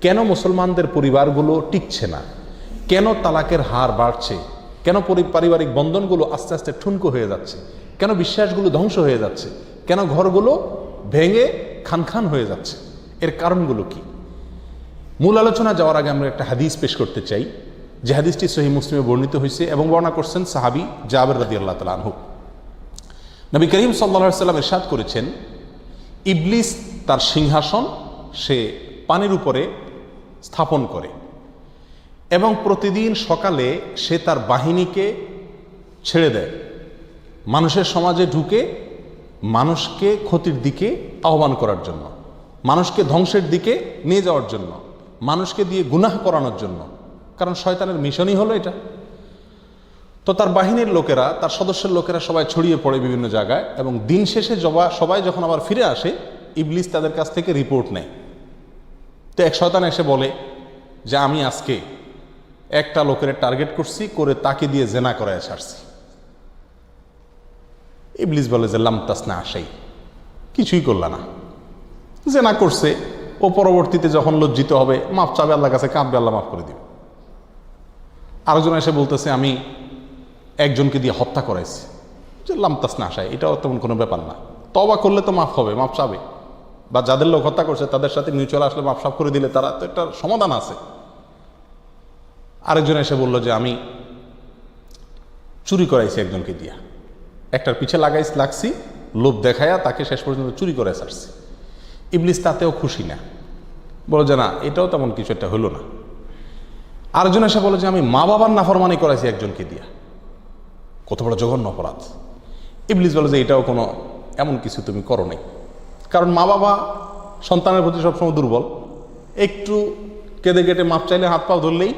কেন মুসলমানদের পরিবারগুলো টিকছে না? কেন তালাকের হার বাড়ছে? কেন পরি- পারিবারিক বন্ধনগুলো আস্তে আস্তে ঠুনকো হয়ে যাচ্ছে? কেন বিশ্বাসগুলো ধ্বংস হয়ে যাচ্ছে? কেন ঘরগুলো ভেঙে খান খান হয়ে যাচ্ছে? এর কারণগুলো কি? মূল আলোচনা যাওয়ার আগে আমরা একটা হাদিস পেশ করতে চাই। যে হাদিসটি সহি মুসলিমে বর্ণিত হয়েছে এবং বর্ণনা করছেন সাহাবি জাবের রাদি আল্লাহ তালা আনহু। নবী করিম সাল্লা সাল্লাম এরশাদ করেছেন, ইবলিস তার সিংহাসন, সে পানির উপরে স্থাপন করে। এবং প্রতিদিন সকালে সে তার বাহিনীকে ছেড়ে দেয়। মানুষের সমাজে ঢুকে মানুষকে ক্ষতির দিকে আহ্বান করার জন্য, মানুষকে ধ্বংসের দিকে নিয়ে যাওয়ার জন্য, মানুষকে দিয়ে গুনাহ করানোর জন্য। কারণ শয়তানের মিশনই হলো এটা। তো তার বাহিনীর লোকেরা, তার সদস্যের লোকেরা সবাই ছড়িয়ে পড়ে বিভিন্ন জায়গায় এবং দিন শেষে সবাই যখন আবার ফিরে আসে, ইবলিস তাদের কাছ থেকে রিপোর্ট নেয়। তো এক শয়তান এসে বলে যে, আমি আজকে একটা লোকের টার্গেট করছি, করে তাকে দিয়ে জেনা করায় ছাড়ছি। ইবলিস বলে যে লামতাস না আসেই কিছুই করল না। জেনা করছে, ও পরবর্তীতে যখন লজ্জিত হবে মাপ চাবে আল্লাহ কাছে, কাঁপবে আল্লাহ মাফ করে দিবে। আরেকজন এসে বলতেছে, আমি একজনকে দিয়ে হত্যা করাইছি। যে লামতাস না আসায় এটাও তেমন কোনো ব্যাপার না। তবা করলে তো মাফ হবে মাপ চাবে। বা যাদের লোক হত্যা করছে, তাদের সাথে মিউচুয়াল আসলে মাপ সাফ করে দিলে তারা তো একটা সমাধান আছে। আরেকজন এসে বলল যে, আমি চুরি করাইছি একজনকে দিয়া। একটার পিছে লাগাই লাগছি, লোভ দেখায়া তাকে শেষ পর্যন্ত চুরি করে ছাড়ছি। ইবলিস তাতেও খুশি না। বলো যে, না, এটাও তেমন কিছু একটা হলো না। আরেকজন এসে বলে যে, আমি মা বাবার নাফরমানি করাইছি একজনকে দিয়া। কত বড় জঘন্য অপরাধ। ইবলিস বলে যে, এটাও কোনো, এমন কিছু তুমি করো নাই। কারণ মা বাবা সন্তানের প্রতি সবসময় দুর্বল। একটু কেঁদে কেটে মাপ চাইলে হাত পা ধরলেই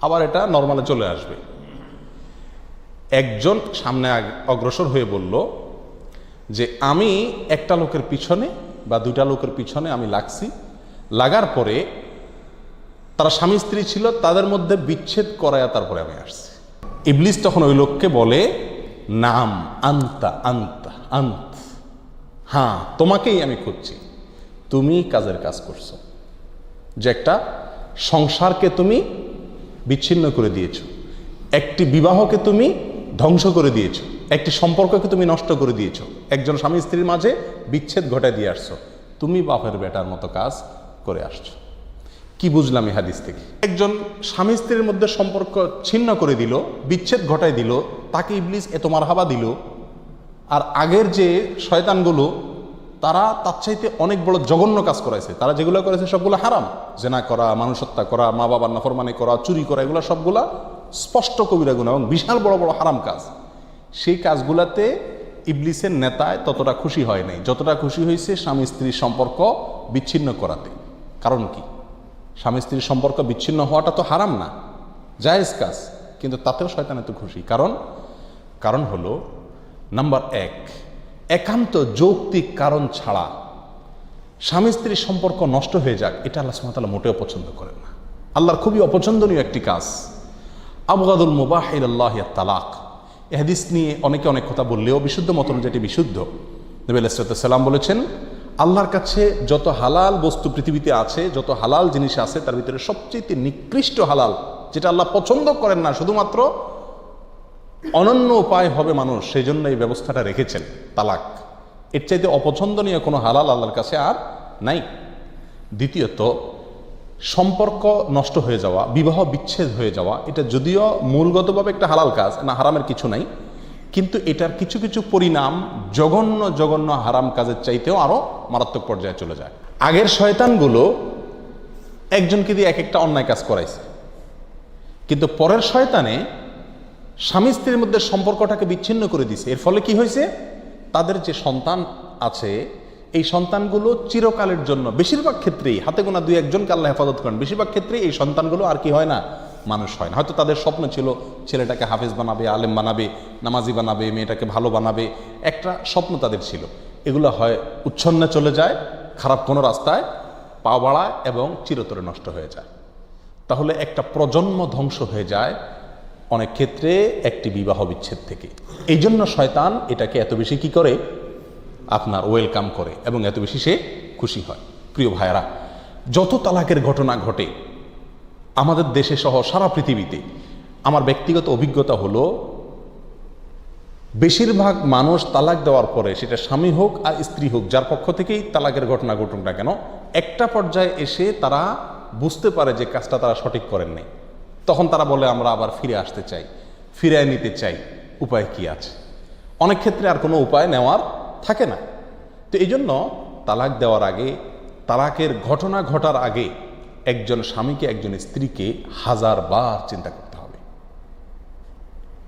আবার এটা নর্মালে চলে আসবে। একজন সামনে অগ্রসর হয়ে বলল যে, আমি একটা লোকের পিছনে বা দুইটা লোকের পিছনে আমি লাগছি। লাগার পরে তারা স্বামী স্ত্রী ছিল, তাদের মধ্যে বিচ্ছেদ করায়া তারপরে আমি আসছি। ইবলিস তখন ওই লোককে বলে, নাম, আন্তা আন্তা, আন্ত। হ্যাঁ তোমাকেই আমি খুঁজছি। তুমি কাজের কাজ করছ। যে একটা সংসারকে তুমি বিচ্ছিন্ন করে দিয়েছ। একটি বিবাহকে তুমি ধ্বংস করে দিয়েছ। একটি সম্পর্ককে তুমি নষ্ট করে দিয়েছ। একজন স্বামী স্ত্রীর মাঝে বিচ্ছেদ ঘটায় দিয়ে আসছো। তুমি বাপের বেটার মতো কাজ করে আসছো। কি বুঝলাম এই হাদিস থেকে? একজন স্বামী স্ত্রীর মধ্যে সম্পর্ক ছিন্ন করে দিল, বিচ্ছেদ ঘটায় দিল, তাকে ইবলিস এত মারহাবা দিল আর আগের যে শয়তানগুলো, তারা তার চাইতে অনেক বড় জঘন্য কাজ করাইছে। তারা যেগুলো করেছে সবগুলো হারাম। জেনা করা মানুষ হত্যা করা মা বাবার নাফরমানি করা, চুরি করা, এগুলো সবগুলা স্পষ্ট কবিরা গুণ এবং বিশাল বড় বড় হারাম কাজ। সেই কাজগুলাতে ইবলিসের নেতায় ততটা খুশি হয় নাই। যতটা খুশি হয়েছে স্বামী স্ত্রীর সম্পর্ক বিচ্ছিন্ন করাতে। কারণ কি? স্বামী স্ত্রীর সম্পর্ক বিচ্ছিন্ন হওয়াটা তো হারাম না। জায়েজ কাজ। কিন্তু তাতেও শয়তান এত খুশি। কারণ কারণ হলো নাম্বার এক, একান্ত যৌক্তিক কারণ ছাড়া স্বামী স্ত্রীর সম্পর্ক নষ্ট হয়ে যাক, এটা আল্লাহ সুমতাল্লাহ মোটেও পছন্দ করেন না। আল্লাহর খুবই অপছন্দনীয় একটি কাজ, আবগাদুল মুবাহ আল্লাহ তালাক এহাদিস নিয়ে অনেকে অনেক কথা বললেও বিশুদ্ধ মত যেটি বিশুদ্ধ। নবী সাল্লাম বলেছেন, আল্লাহর কাছে যত হালাল বস্তু পৃথিবীতে আছে, যত হালাল জিনিস আছে, তার ভিতরে সবচেয়ে নিকৃষ্ট হালাল, যেটা আল্লাহ পছন্দ করেন না, শুধুমাত্র অনন্য উপায় হবে মানুষ সেই জন্য এই ব্যবস্থাটা রেখেছেন, তালাক। এর চাইতে অপছন্দনীয় কোনো হালাল আল্লাহর কাছে আর নাই। দ্বিতীয়ত, সম্পর্ক নষ্ট হয়ে যাওয়া, বিবাহ বিচ্ছেদ হয়ে যাওয়া, এটা যদিও মূলগতভাবে একটা হালাল কাজ, না হারামের কিছু নাই, কিন্তু এটার কিছু কিছু পরিণাম জঘন্য জঘন্য হারাম কাজের চাইতেও আরও মারাত্মক পর্যায়ে চলে যায়। আগের শয়তানগুলো একজনকে দিয়ে এক একটা অন্যায় কাজ করাইছে। কিন্তু পরের শয়তানে স্বামী স্ত্রীর মধ্যে সম্পর্কটাকে বিচ্ছিন্ন করে দিছে। এর ফলে কি হয়েছে? তাদের যে সন্তান আছে, এই সন্তানগুলো চিরকালের জন্য, বেশিরভাগ ক্ষেত্রেই, হাতে গোনা দুই একজনকে আল্লাহ হেফাজত করেন, বেশিরভাগ ক্ষেত্রেই এই সন্তানগুলো আর কি হয় না, মানুষ হয় না। হয়তো তাদের স্বপ্ন ছিল, ছেলেটাকে হাফেজ বানাবে, আলেম বানাবে, নামাজি বানাবে, মেয়েটাকে ভালো বানাবে, একটা স্বপ্ন তাদের ছিল। এগুলো হয়, উচ্ছন্নে চলে যায়, খারাপ কোনো রাস্তায়, পা বাড়ায় এবং চিরতরে নষ্ট হয়ে যায়। তাহলে একটা প্রজন্ম ধ্বংস হয়ে যায় অনেক ক্ষেত্রে একটি বিবাহ বিচ্ছেদ থেকে। এই জন্য শয়তান এটাকে এত বেশি কি করে? আপনার ওয়েলকাম করে এবং এত বেশি সে খুশি হয়। প্রিয় ভাইয়েরা, যত তালাকের ঘটনা ঘটে, আমাদের দেশে সহ সারা পৃথিবীতে আমার ব্যক্তিগত অভিজ্ঞতা হলো, বেশিরভাগ মানুষ তালাক দেওয়ার পরে সেটা স্বামী হোক আর স্ত্রী হোক, যার পক্ষ থেকেই তালাকের ঘটনা ঘটুক না কেন, একটা পর্যায়ে এসে তারা বুঝতে পারে যে কাজটা তারা সঠিক করেননি তখন তারা বলে, আমরা আবার ফিরে আসতে চাই ফিরে নিতে চাই। উপায় কি আছে? অনেক ক্ষেত্রে আর কোনো উপায় নেওয়ার থাকে না। তো এই জন্য তালাক দেওয়ার আগে, তালাকের ঘটনা ঘটার আগে একজন স্বামীকে, একজন স্ত্রীকে হাজার বার চিন্তা করতে হবে।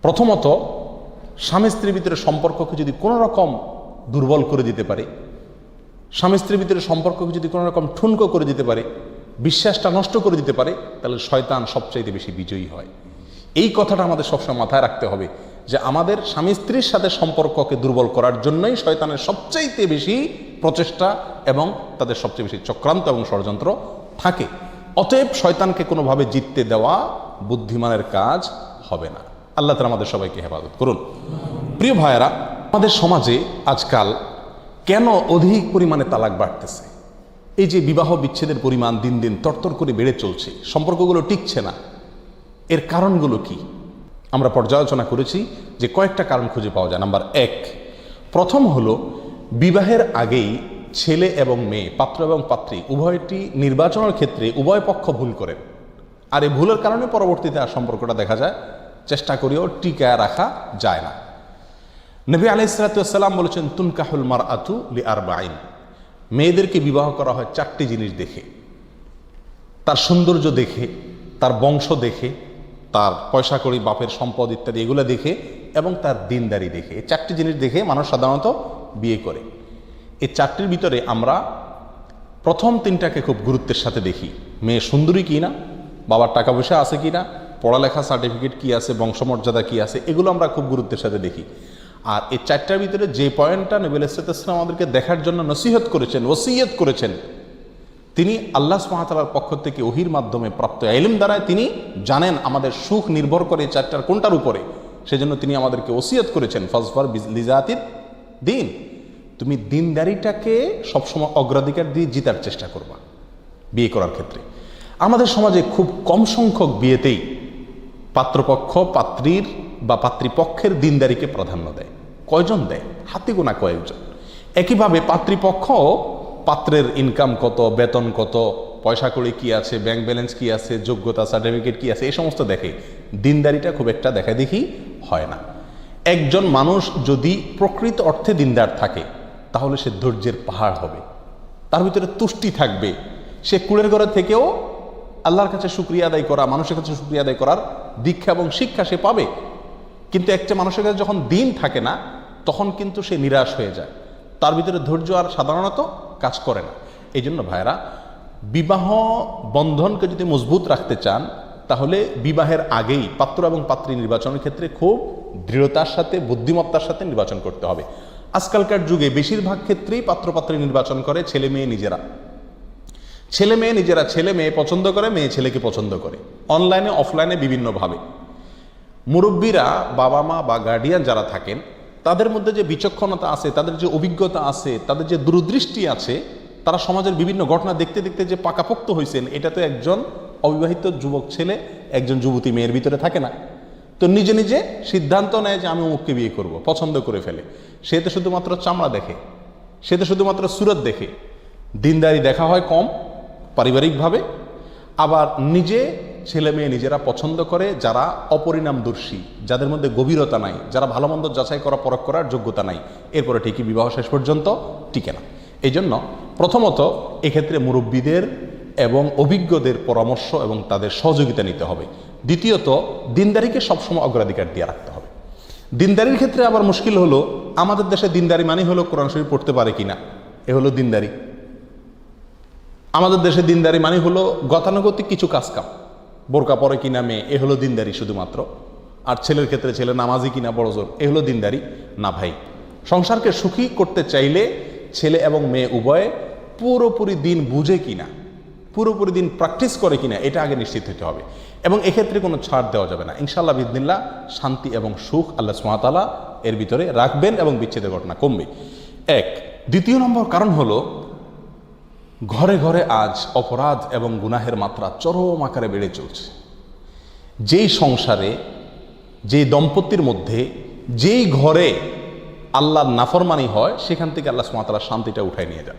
প্রথমত, স্বামী স্ত্রীর ভিতরে সম্পর্ককে যদি কোনো রকম দুর্বল করে দিতে পারে, স্বামী স্ত্রীর ভিতরে সম্পর্ককে যদি কোনো রকম ঠুনকো করে দিতে পারে বিশ্বাসটা নষ্ট করে দিতে পারে, তাহলে শয়তান সবচাইতে বেশি বিজয়ী হয়। এই কথাটা আমাদের সবসময় মাথায় রাখতে হবে যে আমাদের স্বামী স্ত্রীর সাথে সম্পর্ককে দুর্বল করার জন্যই শয়তানের সবচাইতে বেশি প্রচেষ্টা এবং তাদের সবচেয়ে বেশি চক্রান্ত এবং ষড়যন্ত্র থাকে। অতএব শয়তানকে কোনোভাবে জিততে দেওয়া বুদ্ধিমানের কাজ হবে না। আল্লাহ তালা আমাদের সবাইকে হেফাজত করুন। প্রিয় ভাইয়েরা, আমাদের সমাজে আজকাল কেন অধিক পরিমাণে তালাক বাড়তেছে? এই যে বিবাহ বিচ্ছেদের পরিমাণ দিন দিন তরতর করে বেড়ে চলছে, সম্পর্কগুলো টিকছে না, এর কারণগুলো কি? আমরা পর্যালোচনা করেছি যে কয়েকটা কারণ খুঁজে পাওয়া যায়। নাম্বার এক, প্রথম হলো, বিবাহের আগেই ছেলে এবং মেয়ে, পাত্র এবং পাত্রী, উভয়টি নির্বাচনের ক্ষেত্রে উভয় পক্ষ ভুল করেন আর এই ভুলের কারণে পরবর্তীতে আর সম্পর্কটা দেখা যায়, চেষ্টা করেও টিকায় রাখা যায় না। নবী আলাইসালাম বলেছেন, তুনকাহুল মার আতু লি আর বাইন মেয়েদেরকে বিবাহ করা হয় চারটি জিনিস দেখে। তার সৌন্দর্য দেখে, তার বংশ দেখে, তার পয়সা করি বাপের সম্পদ ইত্যাদি এগুলো দেখে এবং তার দিনদারি দেখে। এই চারটি জিনিস দেখে মানুষ সাধারণত বিয়ে করে। এই চারটির ভিতরে আমরা প্রথম তিনটাকে খুব গুরুত্বের সাথে দেখি। মেয়ে সুন্দরী কি না? বাবার টাকা পয়সা আছে কি না? পড়ালেখা সার্টিফিকেট কি আছে? বংশমর্যাদা কি আছে? এগুলো আমরা খুব গুরুত্বের সাথে দেখি। আর এই চারটার ভিতরে যে পয়েন্টটা নবীল ইসলাম আমাদেরকে দেখার জন্য নসিহত করেছেন, ওসিয়ত করেছেন, তিনি আল্লাহ সুহাতালার পক্ষ থেকে ওহির মাধ্যমে প্রাপ্ত এলিম দ্বারায় তিনি জানেন আমাদের সুখ নির্ভর করে চারটার কোনটার উপরে। সেজন্য তিনি আমাদেরকে ওসিয়ত করেছেন, ফজফর লিজাতির দিন। তুমি দিনদারিটাকে সবসময় অগ্রাধিকার দিয়ে জিতার চেষ্টা করবা, বিয়ে করার ক্ষেত্রে। আমাদের সমাজে খুব কম সংখ্যক বিয়েতেই পাত্রপক্ষ, পাত্রীর বা পাত্রীপক্ষের দিনদারিকে প্রাধান্য দেয়। কয়জন দেয়? হাতে গোনা কয়েকজন। একইভাবে পাত্রীপক্ষ পাত্রের ইনকাম কত, বেতন কত, পয়সা করে কি আছে ব্যাংক ব্যালেন্স কি আছে, যোগ্যতা সার্টিফিকেট কি আছে, এই সমস্ত দেখে দিনদারিটা খুব একটা দেখা দেখি হয় না। একজন মানুষ যদি প্রকৃত অর্থে দিনদার থাকে, তাহলে সে ধৈর্যের পাহাড় হবে। তার ভিতরে তুষ্টি থাকবে। সে কুড়ের ঘরে থেকেও আল্লাহর কাছে শুক্রিয়া আদায় করা, মানুষের কাছে শুক্রিয়া আদায় করার দীক্ষা এবং শিক্ষা সে পাবে। কিন্তু একটা মানুষের কাছে যখন দিন থাকে না, তখন কিন্তু সে নিরাশ হয়ে যায়। তার ভিতরে ধৈর্য আর সাধারণত কাজ করে না। এই জন্য ভাইরা বিবাহ বন্ধনকে যদি মজবুত রাখতে চান, তাহলে বিবাহের আগেই পাত্র এবং পাত্রী নির্বাচনের ক্ষেত্রে খুব দৃঢ়তার সাথে, বুদ্ধিমত্তার সাথে নির্বাচন করতে হবে। আজকালকার যুগে বেশিরভাগ ক্ষেত্রেই পাত্রপাত্রী নির্বাচন করে ছেলে মেয়ে নিজেরা। ছেলে মেয়ে নিজেরা ছেলে মেয়ে পছন্দ করে, মেয়ে ছেলেকে পছন্দ করে। অনলাইনে, অফলাইনে, বিভিন্নভাবে। মুরব্বীরা বাবা মা বা গার্ডিয়ান যারা থাকেন, তাদের মধ্যে যে বিচক্ষণতা আছে, তাদের যে অভিজ্ঞতা আছে, তাদের যে দূরদৃষ্টি আছে, তারা সমাজের বিভিন্ন ঘটনা দেখতে দেখতে যে পাকাপোক্ত হয়েছেন এটা তো একজন অবিবাহিত যুবক ছেলে, একজন যুবতী মেয়ের ভিতরে থাকে না। তো নিজে নিজে সিদ্ধান্ত নেয় যে আমি অমুককে বিয়ে করব, পছন্দ করে ফেলে। সে তো শুধুমাত্র চামড়া দেখে, সে তো শুধুমাত্র সুরত দেখে। দিনদারি দেখা হয় কম, পারিবারিকভাবে। আবার নিজে ছেলে মেয়ে নিজেরা পছন্দ করে, যারা অপরিণামদর্শী, যাদের মধ্যে গভীরতা নাই, যারা ভালো মন্দ যাচাই করা, পরখ করার যোগ্যতা নাই। এরপরে ঠিকই বিবাহ শেষ পর্যন্ত টিকে না। এই জন্য প্রথমত এক্ষেত্রে মুরব্বীদের এবং অভিজ্ঞদের পরামর্শ এবং তাদের সহযোগিতা নিতে হবে। দ্বিতীয়ত, দিনদারিকে সবসময় অগ্রাধিকার দিয়ে রাখতে হবে। দিনদারির ক্ষেত্রে আবার মুশকিল হলো, আমাদের দেশে দিনদারি মানে হলো কোরআন শরীফ পড়তে পারে কিনা এ হলো দিনদারি। আমাদের দেশে দিনদারি মানে হলো গতানুগতিক কিছু কাজ কাম বোরকা পরে কিনা মেয়ে, এ হলো দিনদারি শুধুমাত্র। আর ছেলের ক্ষেত্রে ছেলে নামাজি কিনা বড় জোর, এ হলো দিনদারি। না ভাই, সংসারকে সুখী করতে চাইলে ছেলে এবং মেয়ে উভয়ে পুরোপুরি দিন বুঝে কিনা, পুরোপুরি দিন প্র্যাকটিস করে কিনা, এটা আগে নিশ্চিত হতে হবে। এবং এক্ষেত্রে কোনো ছাড় দেওয়া যাবে না। ইনশাল্লাহ বিদিনিল্লা শান্তি এবং সুখ আল্লাহ সুমাতালা এর ভিতরে রাখবেন এবং বিচ্ছেদের ঘটনা কমবে। এক, দ্বিতীয় নম্বর কারণ হলো ঘরে ঘরে আজ অপরাধ এবং গুনাহের মাত্রা চরম আকারে বেড়ে চলছে। যেই সংসারে, যেই দম্পতির মধ্যে, যেই ঘরে আল্লাহর নাফরমানি হয়, সেখান থেকে আল্লাহ সুমাতারা শান্তিটা উঠায় নিয়ে যান।